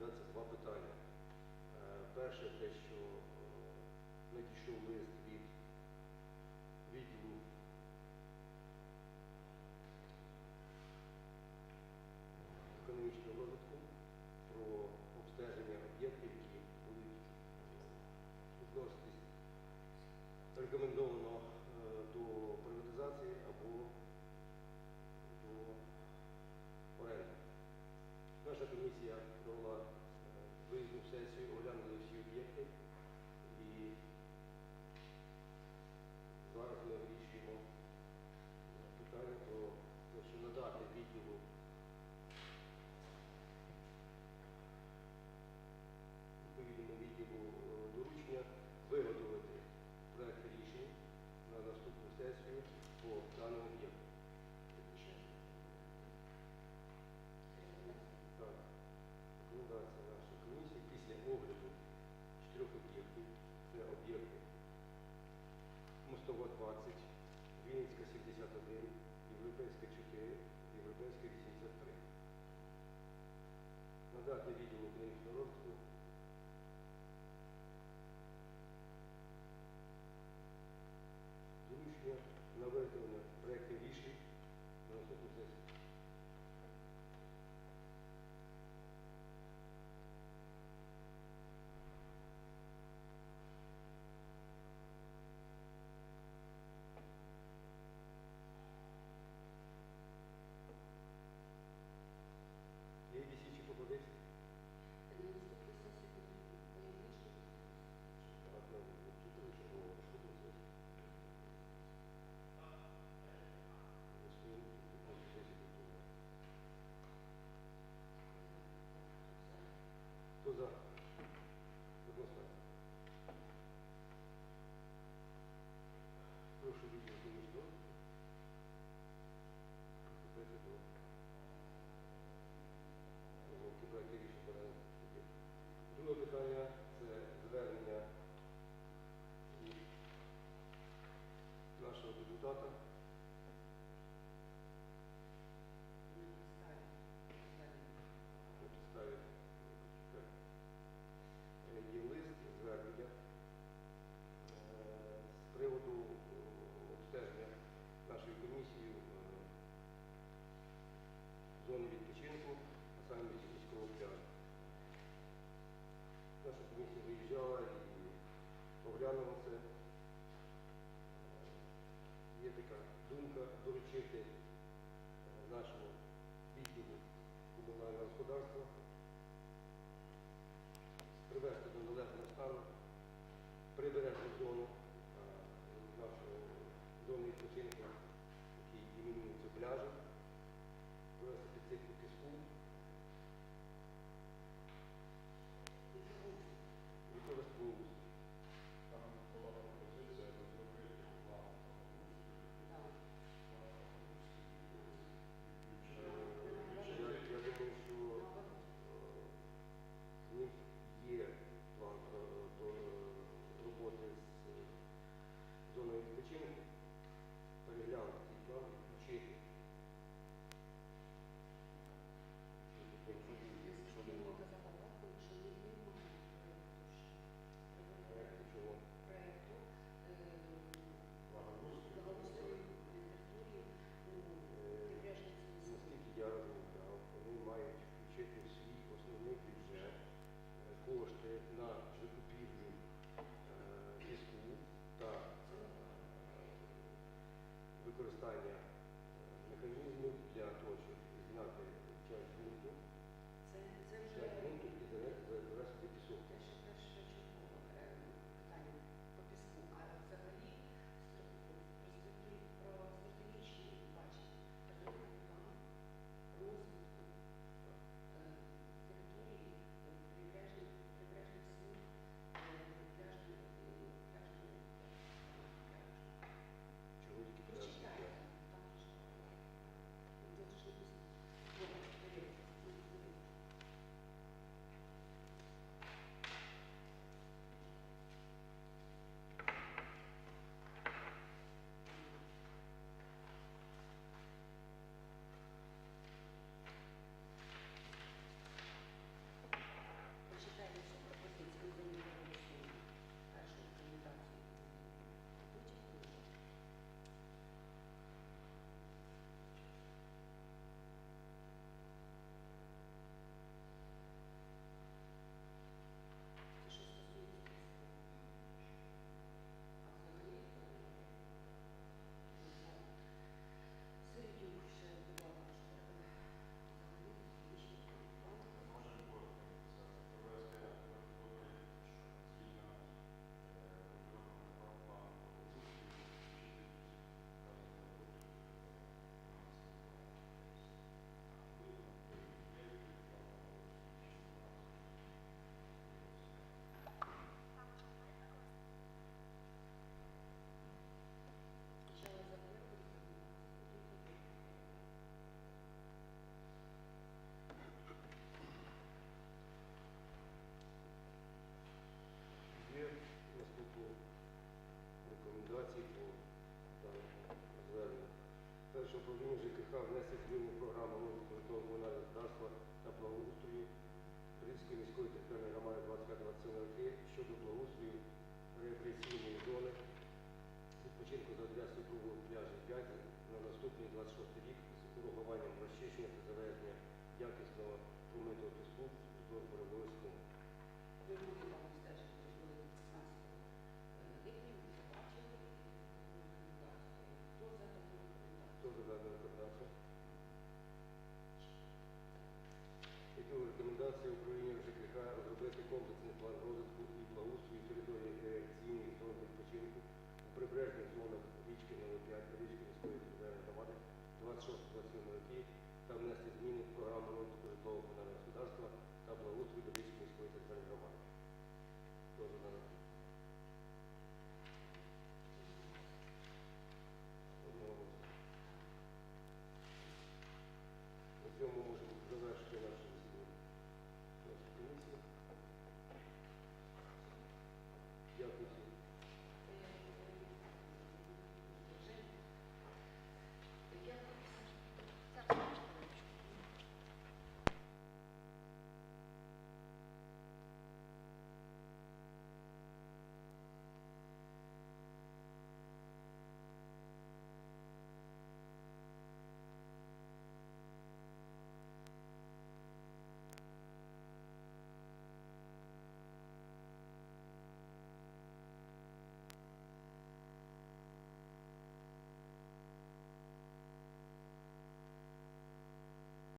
розглядатися два питання. Е, Перше, те, що е, надійшов лист від відділу економічного розвитку про обстеження об'єктів, які будуть відноситись рекомендовано е, до приватизації або до оренди. Наша комісія провела е, сесію, оглянули всі об'єкти і зараз ми вирішуємо питання про те, що надати відділу відповідному відділу е, доручення виготовити проект рішень на наступну сесію по даному об'єкту. европейской чете, европейской лестнице 3. На дате видео украинскую родственную Thank you. Друге питання це звернення нашого депутата. Є лист звернення е, з приводу е, обстеження нашою комісією е, зони відпочинку, а саме Наша комісія виїжджала і оглянула це. Е, Є така думка Friday. Управління ЖКХ внести зміни в програму розвитку комунального господарства та благоустрою Брідської міської територіальної громади 25-27 роки щодо благоустрою рекреаційної зони відпочинку за адресою кругу пляжі 5 на наступний 26 рік з урахуванням розчищення та завезення якісного промитого піску до перебої Які рекомендації Україні ЖКХ розробити комплексний план розвитку і благоустрою території реакційної відпочинку у прибережних зонах річки НО5 та річки міської територіальної громади 26-27 років та внести зміни в програму розвитку житлового господарства та благоустрою до річки міської територіальної громади.